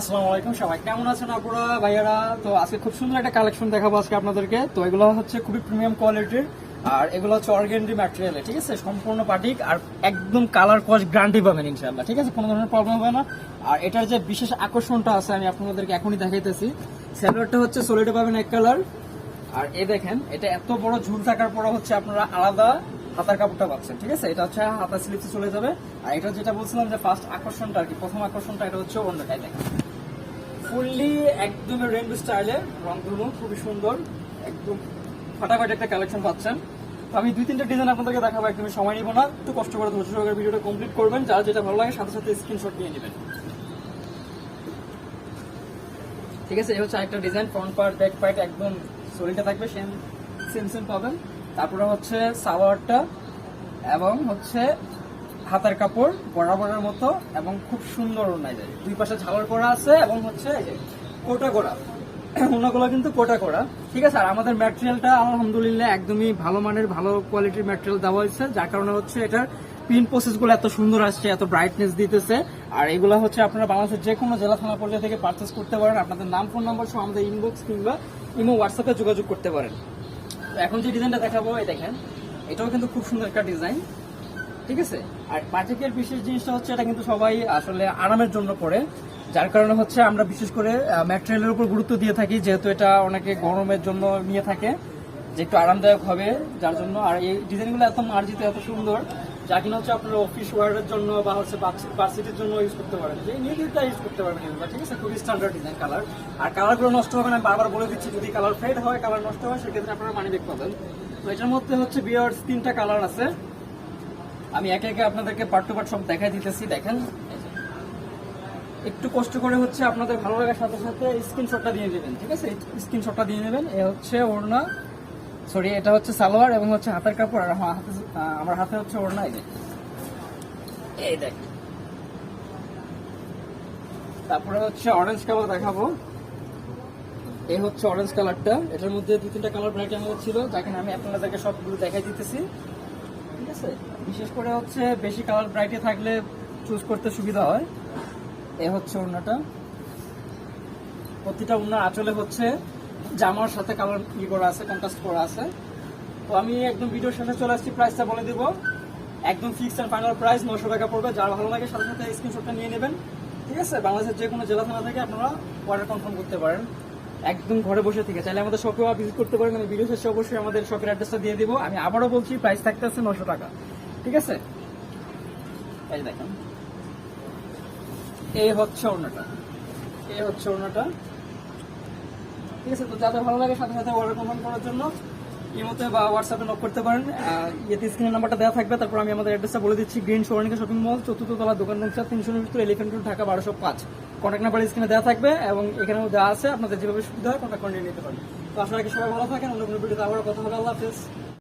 আসসালামু আলাইকুম। সবাই কেমন আছেন আপনারা তো আজকে খুব সুন্দর একটা কালেকশন দেখাবো আপনাদেরকে। তো এগুলো হচ্ছে খুবই প্রিমিয়াম কোয়ালিটির আর এগুলো হচ্ছে ঠিক আছে? সম্পূর্ণ পাটিক আর একদম কালার ইনশাআল্লাহ, ঠিক আছে? কোনো ধরনের প্রবলেম না। আর এটার যে বিশেষ আকর্ষণটা আছে, আমি আপনাদেরকে এখনই দেখাইতেছি। স্যালোয়ারটা হচ্ছে সলিডে পাবেন এক কালার আর এ দেখেন, এটা এত বড় ঝুল থাকার পরে হচ্ছে আপনারা আলাদা হাতার কাপড়টা পাচ্ছেন, ঠিক আছে? এটা হচ্ছে হাতার স্লিপসে চলে যাবে। আর এটা যেটা বলছিলাম যে ফার্স্ট আকর্ষণটা আর কি, প্রথম আকর্ষণটা, এটা হচ্ছে অন্যটাই দেখেন। ফুললি একদম রেনবো স্টাইলে রংগুলো খুবই সুন্দর, একদম ফাটাফাটি একটা কালেকশন পাচ্ছেন। আমি দুই তিনটা ডিজাইন আপনাদেরকে দেখাবো, একদমই সময় নিব না। একটু কষ্ট করে ধৈর্য সহকারে ভিডিওটা কমপ্লিট করবেন, যার যেটা ভালো লাগে সাথে সাথে স্ক্রিনশট নিয়ে নেবেন। ঠিক আছে, এই হচ্ছে আরেকটা design front part back part একদম শরীরটা থাকবে সেম সেম সেম পাবেন। তারপরে হচ্ছে সালোয়ারটা এবং হচ্ছে হাতার কাপড় বরাবরের মতো এবং খুব সুন্দর ওনায় যায় দুই পাশে ঝালর করা আছে এবং হচ্ছে কোটা করা। ওনাগুলো কিন্তু কোটা করা। ঠিক আছে, আর আমাদের ম্যাটেরিয়ালটা আলহামদুলিল্লাহ একদমই ভালো মানের, ভালো কোয়ালিটির ম্যাটেরিয়াল দেওয়া হয়েছে। যার কারণে হচ্ছে এটার প্রিন্ট প্রসেসগুলো এত সুন্দর আসছে, এত ব্রাইটনেস দিতেছে। আর এগুলো হচ্ছে আপনারা বাংলাদেশের যে কোনো জেলা, থানা, পর্যায়ে থেকে পারচেস করতে পারেন। আপনাদের নাম ফোন নাম্বার সহ আমাদের ইনবক্স কিংবা ইমো হোয়াটসঅ্যাপে যোগাযোগ করতে পারেন। এখন যে ডিজাইনটা দেখাবো, এই দেখেন, এটাও কিন্তু খুব সুন্দর একটা ডিজাইন ঠিক আছে? আর পাটিকের বিশেষ জিনিসটা হচ্ছে, এটা কিন্তু সবাই আসলে আরামের জন্য পরে যার কারণে হচ্ছে আমরা বিশেষ করে ম্যাটেরিয়ালের উপর গুরুত্ব দিয়ে থাকি, যেহেতু এটা অনেকে গরমের জন্য নিয়ে থাকে, যে একটু আরামদায়ক হবে, যার জন্য। আর এই ডিজাইনগুলো এত মার্জিত, এত সুন্দর যা কিনা হচ্ছে আপনার অফিস ওয়ার্ডের জন্য বা হচ্ছে ভার্সিটির জন্য ইউজ করতে পারেন। যে নিয়মিত ইউজ করতে পারবেন এগুলো ঠিক আছে, খুবই স্ট্যান্ডার্ড ডিজাইন কালার আর কালারগুলো নষ্ট হবে না বারবার বলে দিচ্ছি, যদি কালার ফেড হয় কালার নষ্ট হয়, সেক্ষেত্রে আপনারা মানি ব্যাক পাবেন। তো এটার মধ্যে হচ্ছে বিয়ার্স তিনটা কালার আছে। আমি একে একে আপনাদেরকে পার্ট টু পার্ট সব দেখাই দিতেছি, দেখেন। একটু কষ্ট করে হচ্ছে আপনাদের ভালো লাগার সাথে সাথে স্ক্রিনশটটা দিয়ে নেবেন, ঠিক আছে? স্ক্রিনশটটা দিয়ে নেবেন, এ হচ্ছে ওড়না সরি, এটা হচ্ছে সালোয়ার এবং হচ্ছে হাতের কাপড়, আর আমার হাতে হচ্ছে ওড়না এই দেখ। তারপরে হচ্ছে অরেঞ্জ কালার দেখাবো। এই হচ্ছে অরেঞ্জ কালারটা এটার মধ্যে দু তিনটা কালার ব্রাইট আমাদের ছিল যাকে আমি আপনাদেরকে সবগুলো দেখাই দিতেছি। ঠিক আছে? বিশেষ করে হচ্ছে বেশি কালার ব্রাইটে থাকলে চুজ করতে সুবিধা হয়। এ হচ্ছে ওড়নাটা। প্রতিটা ওড়নার আঁচলে হচ্ছে জামার সাথে কালার ই করা আছে কন্ট্রাস্ট করা আছে। তো আমি একদম ভিডিওর শেষে চলে আসছি প্রাইসটা বলে দিব। একদম ফিক্সড অ্যান্ড ফাইনাল প্রাইস নশো টাকা পড়বে। যার ভালো লাগে সাথে সাথে স্ক্রিনশটটা নিয়ে নেবেন। ঠিক আছে? বাংলাদেশের যে কোনো জেলা থানা থেকে আপনারা অর্ডার কনফার্ম করতে পারেন। একদম ঘরে বসে থেকে। চাইলে আমাদের শপে ভিজিট করতে পারেন। আমি ভিডিও শেষে অবশ্যই আমাদের শপের অ্যাড্রেসটা দিয়ে দিব। আমি আবারও বলছি প্রাইস থাকতে আছে নশো টাকা। ঠিক আছে? এই দেখেন। এই হচ্ছে ওড়নাটা। এই হচ্ছে ওড়নাটা। ঠিক আছে, তো যাদের ভালো লাগে সাথে সাথে অর্ডার কনফার্ম করার জন্য ইমোতে বা হোয়াটসঅ্যাপে নক করতে পারেন। ইয়েতে স্ক্রিনের নাম্বারটা দেওয়া থাকবে, তারপর আমি আমাদের অ্যাড্রেসটা বলে দিচ্ছি, গ্রিন সোয়ানিকা শপিং মল চতুর্থ তলা দোকান নংসা তিনশো মিটার এলিফেন্ট রোড ঢাকা বারোশো পাঁচ। কন্ট্যাক্ট নাম্বার স্ক্রিনে দেওয়া থাকবে এবং এখানেও দেওয়া আছে, আপনাদের যেভাবে সুবিধা হয় কন্ট্যাক্ট করে নিতে পারেন। তো আশা রাখি সবাই ভালো থাকেন, অন্য কোনো ভিডিওতে আবারও কথা হবে, আল্লাহ হাফেজ।